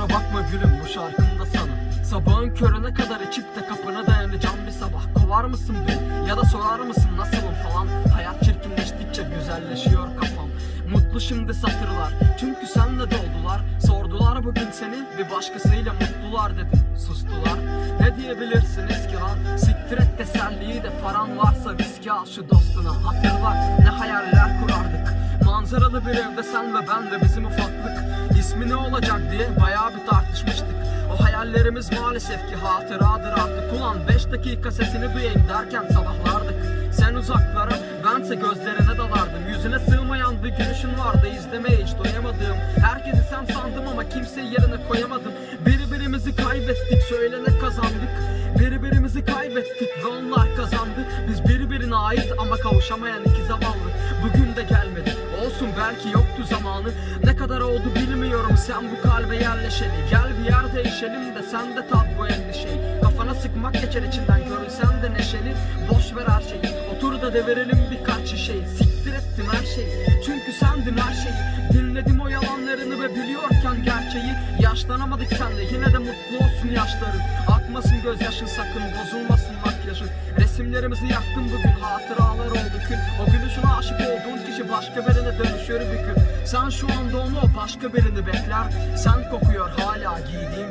bakma gülüm bu şarkımda sana. Sabahın körüne kadar içip de kapına dayanacağım bir sabah. Kovar mısın beni? Ya da sorar mısın nasılım falan? Hayat çirkinleştikçe güzelleşiyor kafam. Mutlu şimdi satırlar çünkü senle doldular Sordular bugün seni bir başkasıyla mutlular dedim. Sustular. Ne diyebilirsiniz ki lan Siktir et teselliyi de paran varsa viski al şu dostuna. Hatırla ne hayaller kurardık Manzaralı bir evde sen ve ben de bizim ufaklık. İsmi ne olacak diye bayağı bir tartışmıştık. O hayallerimiz maalesef ki hatıradır artık. Ulan 5 dakika sesini duyayım derken sabahlardık. Sen uzaklara bense gözlerine dalardım. Yüzüne sığmayan bir gülüşün vardı izlemeye hiç doyamadığım. Herkesi sen sandım ama kimseyi yerine koyamadım. Birbirimizi kaybettik söylene kazandık. Birbirimizi kaybettik ve onlar kazandı. Biz birbirine ait ama kavuşamayan iki zavallı Bugün de gelmedi olsun belki yoktu zamanı. Ne kadar oldu bilmiyorum. Sen bu kalbe yerleşeli. Gel bir yer değişelim de sen de tat bu endişeyi Kafana sıkmak geçer içinden görünsen de neşeli. Boş ver her şeyi. Otur da devirelim birkaç şişeyi Siktir ettim her şeyi. Çünkü sendin her şeyi. Dinledim o yalanlarını ve biliyorken gerçeği. Yaşlanamadık senle yine de mutlu olsun yaşların. Akmasın gözyaşın sakın bozulmasın Resimlerimizi yaktım bugün hatıralar oldu kül. O gülüşüne aşık olduğun kişi başka birine dönüşür bir gün Sen şu anda onu başka birini bekler Sen kokuyor hala gömlek